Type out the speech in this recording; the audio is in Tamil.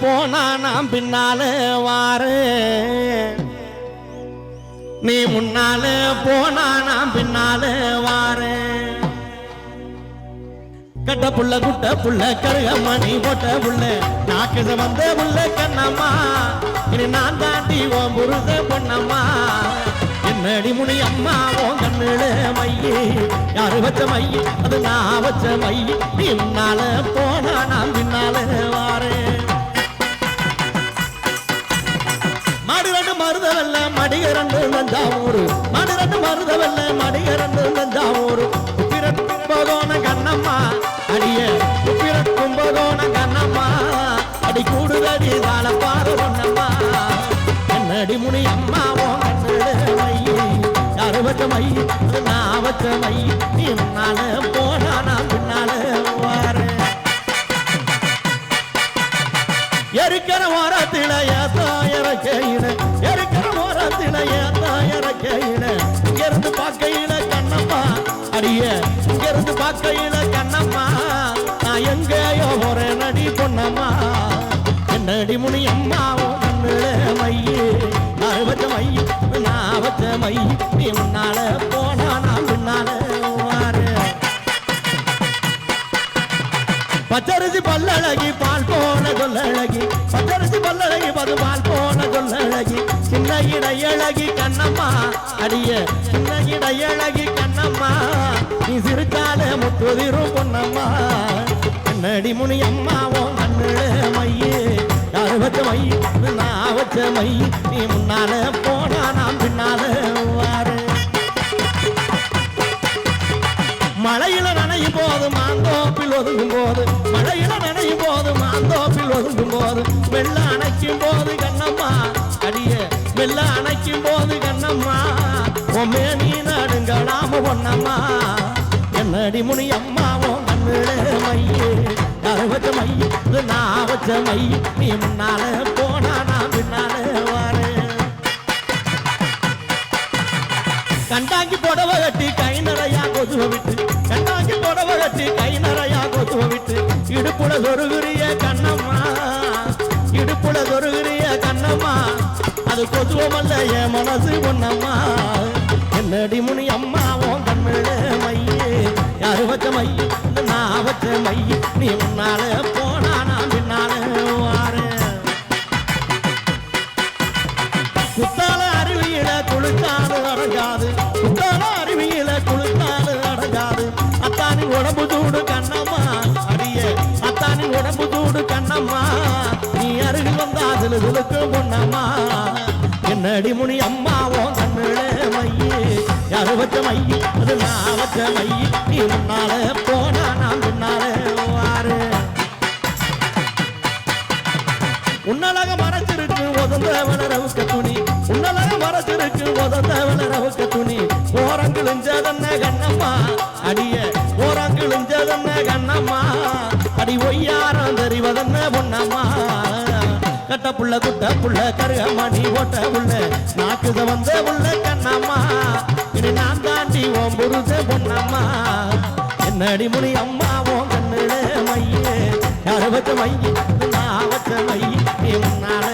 போனா நான் பின்னால வாரு. நீ முன்னால போனா நான் பின்னால வாரேன் கட்ட புள்ள குட்ட புள்ள கருக மணி போட்ட புள்ள நாக்குத வந்த புள்ள கண்ணம்மா. இனி நான் தாண்டி ஓ புருத பொண்ணம்மா என்னடி முனி அம்மா ஓ கண்ணுல மையி. யாரு வச்ச மையி? அது நான் வச்ச மையி. நீ முன்னால போனா நான் பின்னால வாரேன் மடிக ரெண்டு தஞ்சாவூர் மாடு ரெண்டு மருத வெல்ல மடிக கண்ணம்மா அடிய. பிறக்கும் கும்பகோண கண்ணம்மா அடி கூடுதடி தாள பாரு பொன்னம்மா. என்னடி முனி அம்மா அறுபத்த மை. நாவத்த மை? என்னால போனா நான் பின்னால வாரேன் எரிக்கிற ஓரத்தில ஏத்தாயிர பார்க்கையில கண்ணம்மா நான் எங்கேயோ ஒரு நடி பொண்ணம்மா என்னடி முனி அம்மாவோ கண்ணுல மையே. நான் வச்ச மைய நான் வச்ச மை. நீ முன்னால போனா நான் பின்னால பச்சரிசி பல்லழகி பால் போன சொல்லழகி பச்சரிசி பல்லழகி பது பால் போன சொல்லழகி சின்ன இடையழகி கண்ணம்மா அடிய சின்ன இடையழகி நீ சிறுக்கால முத்துதிரும் பொன்னம்மா. கண்ணடி முனி அம்மாவோ கண்ணுல மையே. யாரு வச்ச மை? நான் வச்ச மை. நீ முன்னால போனா நான் பின்னால வாரேன் மழையில நனையும் போது மாந்தோப்பில் ஒதுங்கும் போது மழையில நனையும் போது மாந்தோப்பில் ஒதுங்கும் போது வெள்ள அணைக்கும் போது கண்ணம்மா. அடிய வெள்ள அணைக்கும் போது கண்ணம்மா. உமே நீ நடுங்கடாம பொன்னம்மா. கண்ணடி முனி அம்மாவோ கண்ணுட மையே. யாரு வச்ச மை இது நான் வச்ச மை நீ முன்னால போனா நான் பின்னால வரேன். கண்டாங்கி புடவை கட்டி கை நிறையா கொசுவ விட்டு. கண்டாங்கி புடவை கட்டி கை நிறையா கொசுவ விட்டு. இடுப்புல சொருகிறிய கண்ணம்மா. இடுப்புல சொருகிறிய கண்ணம்மா. அது கொசுவமல்ல என் மனசு பொன்னம்மா. என்னடி முனி அம்மா உன் மையே. யாரு வச்ச மை நான் வச்ச மை நீ முன்னால போனா நான் பின்னால வாரேன் குத்தால அருவியில குளித்தாது அடங்காது குத்தால அருவியில குளித்தாது அடங்காது அத்தானி உடம்பு சூடு கண்ணம்மா அடிய. அத்தானி உடம்பு சூடு கண்ணம்மா நீ அருகில் வந்தா சிலு சிலுக்கு பொன்னம்மா. யாரு வச்ச மைய அது நான் வச்ச மைய நீ முன்னால போனா நான் பின்னால வாரேன் உன்னலக மறைச்சிருக்கு ஒதந்தவன ரவுக்க துணி. உன்னலக மறைச்சிருக்கு ஒதந்தவன ரவுக்க துணி. ஓரங்கிழிஞ்சதன்ன கண்ணம்மா? அடிய ஓரங்கிழிஞ்சதன்ன கண்ணம்மா? அடி ஒய்யாரம் தெரிவதன்ன பொன்னம்மா? கட்ட புள்ள குட்ட புள்ள கருகமணி ஓட்ட புள்ள நாக்குத வந்த புள்ள கண்ணம்மா இனி நான் தாண்டி ஓம் புருஷ பொண்ணம்மா என்னடி முனி அம்மா ஓம் கண்ணுல மையே. யார வச்ச மைய? நான் வச்ச மை நீ உன்னால